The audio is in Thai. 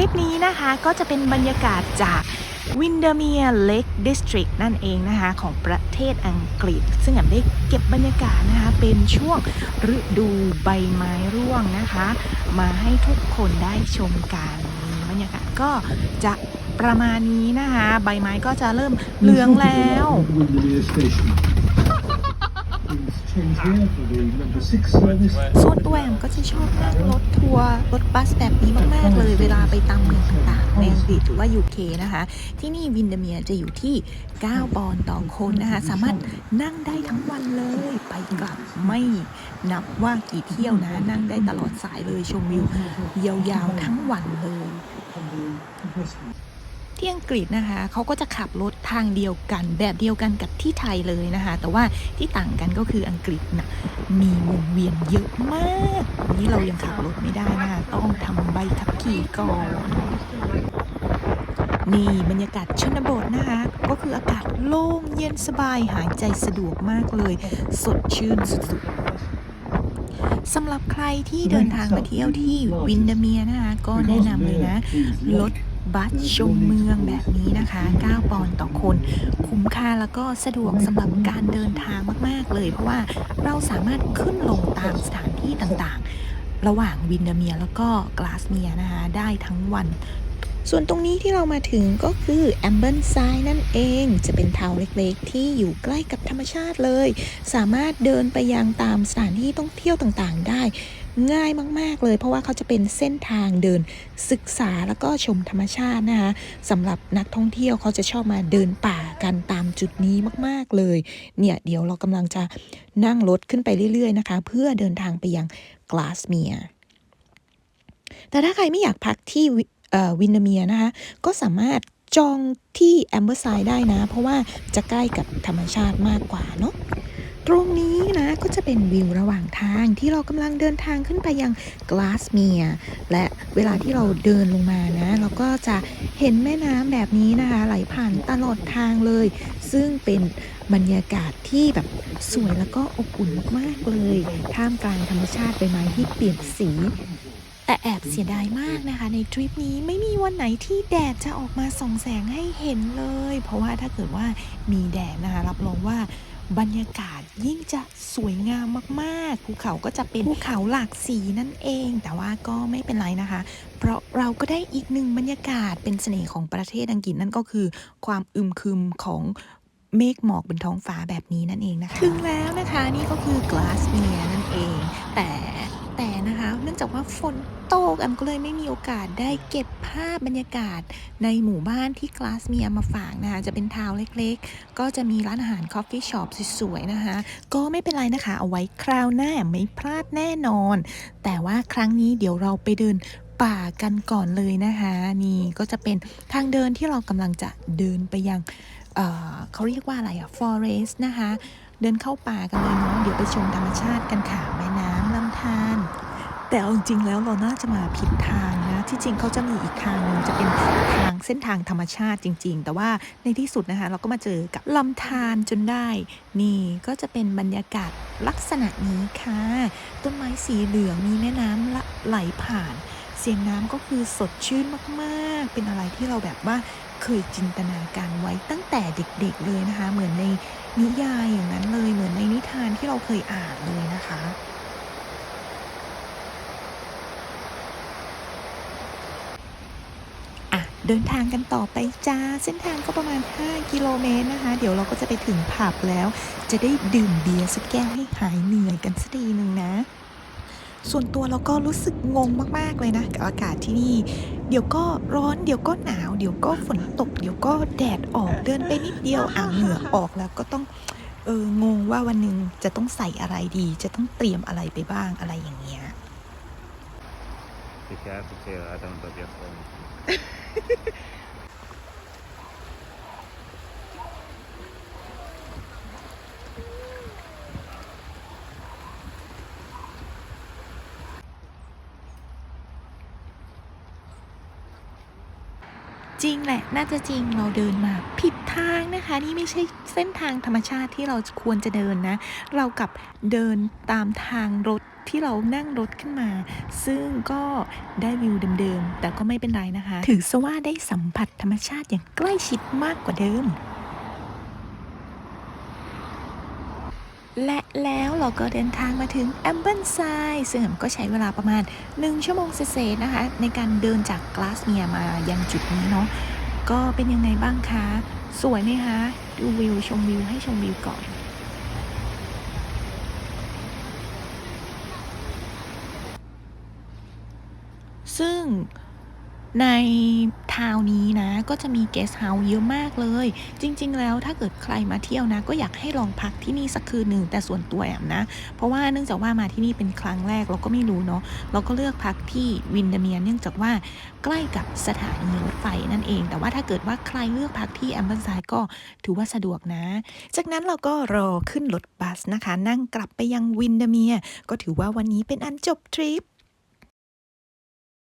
ลิปนี้นะคะก็จะเป็นบรรยากาศจากวินเดเมียเล k ดิสตริกนั่นเองนะคะของประเทศอังกฤษ ซึ่งแอมได้เก็บบรรยากาศนะคะเป็นช่วงฤดูใบไม้ร่วงนะคะ มาให้ทุกคนได้ชมกันบรรยากาศก็จะประมาณนี้นะคะ ใบไม้ก็จะเริ่มเหลืองแล้ว ส่วนตัวแอมก็จะชอบนั่งรถทัวร์รถบัสแบบนี้มาก ๆ เลยเวลาไปตามเมืองต่าง ๆ ในอังกฤษหรือว่า UK นะคะ ที่นี่วินเดเมียจะอยู่ที่ 9 ปอนด์ต่อคนนะคะ สามารถนั่งได้ทั้งวันเลย ไปกลับไม่นับว่ากี่เที่ยวนะ นั่งได้ตลอดสายเลยชมวิวยาว ๆ ทั้งวันเลย ที่อังกฤษนะคะเขาก็จะขับรถทางเดียวกัน แบบเดียวกันกับที่ไทยเลยนะคะ แต่ว่าที่ต่างกันก็คืออังกฤษนะมีวงเวียนเยอะมากนี่เรายังขับรถไม่ได้นะคะต้องทำใบขับขี่ก่อนนี่บรรยากาศชนบทนะคะ ก็คืออากาศโล่งเย็นสบายหายใจสะดวกมากเลย สดชื่นสุดๆสำหรับใครที่เดินทางมาเที่ยวที่วินเดเมียนะคะ ก็แนะนำเลยนะ รถ บัสชมเมืองแบบนี้นะคะ 9 ปอนด์ต่อคน คุ้มค่าแล้วก็สะดวกสำหรับการเดินทางมาก ๆ เลย เพราะว่าเราสามารถขึ้นลงตามสถานที่ต่างๆ ระหว่างวินเดเมียแล้วก็กลาสเมียนะคะ ได้ทั้งวัน ส่วนตรงนี้ที่เรามาถึงก็คือแอมเบิลไซนั่นเอง จะเป็นทาวเล็กๆ ที่อยู่ใกล้กับธรรมชาติเลย สามารถเดินไปยังตามสถานที่ท่องเที่ยวต่างๆ ได้ ง่ายมากๆเลย เพราะว่าเขาจะเป็นเส้นทางเดินศึกษาแล้วก็ชมธรรมชาตินะคะสำหรับนักท่องเที่ยวเขาจะชอบมาเดินป่ากันตามจุดนี้มากๆเลย เนี่ยเดี๋ยวเรากำลังจะนั่งรถขึ้นไปเรื่อยๆนะคะ เพื่อเดินทางไปยังกลาสเมียแต่ถ้าใครไม่อยากพักที่ วิเวินเดเมียนะคะ ก็สามารถจองที่แอมเบอร์ไซด์ได้นะ เพราะว่าจะใกล้กับธรรมชาติมากกว่าเนาะตรงนี้นะก็จะเป็นวิวระหว่างทางที่เรากำลังเดินทางขึ้นไปยังกลาสเมียและเวลาที่เราเดินลงมานะ เราก็จะเห็นแม่น้ำแบบนี้นะคะ ไหลผ่านตลอดทางเลย ซึ่งเป็นบรรยากาศที่แบบสวยแล้วก็อบอุ่นมากๆเลย ท่ามกลางธรรมชาติใบไม้ที่เปลี่ยนสี แต่แอบเสียดายมากนะคะ ในทริปนี้ไม่มีวันไหนที่แดดจะออกมาส่องแสงให้เห็นเลย เพราะว่าถ้าเกิดว่ามีแดดนะคะ รับรองว่าบรรยากาศยิ่งจะสวยงามมากๆ ภูเขาก็จะเป็นภูเขาหลากสีนั่นเอง แต่ว่าก็ไม่เป็นไรนะคะ เพราะเราก็ได้อีกหนึ่งบรรยากาศเป็นเสน่ห์ของประเทศอังกฤษนั่นก็คือ ความอึมครึมของเมฆหมอกบนท้องฟ้าแบบนี้นั่นเองนะคะ ถึงแล้วนะคะนี่ก็คือกลาสเมียนั่นเอง แต่ แต่นะคะเนื่องจากว่าฝนตกแอมก็เลยไม่มีโอกาสได้เก็บภาพบรรยากาศในหมู่บ้านที่กลาสเมียมาฝากนะคะจะเป็นทาวเล็กๆ ก็จะมีร้านอาหารคอฟฟี่ช็อปสวยๆนะคะ ก็ไม่เป็นไรนะคะ เอาไว้คราวหน้าไม่พลาดแน่นอน แต่ว่าครั้งนี้เดี๋ยวเราไปเดินป่ากันก่อนเลยนะคะ นี่ก็จะเป็นทางเดินที่เรากำลังจะเดินไปยังเเขาเรียกว่าอะไรอะ forest นะคะ เดินเข้าป่ากันเลยเนาะเดี๋ยวไปชมธรรมชาติกันค่ะแม่น้ำลำธา แต่เอาจริงแล้วเราน่าจะมาผิดทางนะที่จริงเขาจะมีอีกทางหนึงจะเป็นทางเส้นทางธรรมชาติจริง ๆ แต่ว่าในที่สุดนะคะเราก็มาเจอกับลำธารจนได้ นี่ก็จะเป็นบรรยากาศลักษณะนี้ค่ะ ต้นไม้สีเหลืองมีแม่น้ำไหลผ่าน เสียงน้ำก็คือสดชื่นมากๆ เป็นอะไรที่เราแบบว่าเคยจินตนาการไว้ตั้งแต่เด็กๆเลยนะคะ เหมือนในนิยายอย่างนั้นเลย เหมือนในนิทานที่เราเคยอ่านเลยนะคะ อะ เดินทางกันต่อไปจ้า เส้นทางก็ประมาณ 5 กิโลเมตรนะคะ เดี๋ยวเราก็จะไปถึงผับแล้ว จะได้ดื่มเบียร์สักแก้วให้หายเหนื่อยกันสักทีหนึ่งนะ ส่วนตัวเราก็รู้สึกงงมากๆเลยนะ กับอากาศที่นี่ เดี๋ยวก็ร้อนเดี๋ยวก็หนาว เดี๋ยวก็ฝนตก เดี๋ยวก็แดดออกเดินไปนิดเดียวอ่างเหงื่อออกแล้วก็ต้องเอองงว่าวันหนึ่งจะต้องใส่อะไรดี จะต้องเตรียมอะไรไปบ้างอะไรอย่างเงี้ย If you have to I don't love your phone. จริงแหละ น่าจะจริงเราเดินมาผิดทางนะคะ นี่ไม่ใช่เส้นทางธรรมชาติที่เราควรจะเดินนะ เรากลับเดินตามทางรถที่เรานั่งรถขึ้นมา ซึ่งก็ได้วิวเดิมๆ แต่ก็ไม่เป็นไรนะคะ ถือซะว่าได้สัมผัสธรรมชาติอย่างใกล้ชิดมากกว่าเดิม และแล้วเราก็เดินทางมาถึงแอมเบิลไซซึ่งก็ใช้เวลาประมาณ 1 ชั่วโมงเศษนะคะ ในการเดินจากกลาสเมียมายังจุดนี้เนาะก็เป็นยังไงบ้างคะ สวยไหมคะดูวิวชมวิวให้ชมวิวก่อนซึ่ง ในทาวน์นี้นะ ก็จะมีเกสต์เฮาส์เยอะมากเลย จริง ๆ แล้วถ้าเกิดใครมาเที่ยวนะ ก็อยากให้ลองพักที่นี่สักคืนหนึ่งแต่ส่วนตัวแอมนะ เพราะว่าเนื่องจากว่ามาที่นี่เป็นครั้งแรกเราก็ไม่รู้เนาะเราก็เลือกพักที่วินเดเมียเนื่องจากว่าใกล้กับสถานีรถไฟนั่นเอง แต่ว่าถ้าเกิดว่าใครเลือกพักที่แอมเบิลไซก็ถือว่าสะดวกนะ จากนั้นเราก็รอขึ้นรถบัสนะคะ นั่งกลับไปยังวินเดเมียก็ถือว่าวันนี้เป็นอันจบทริป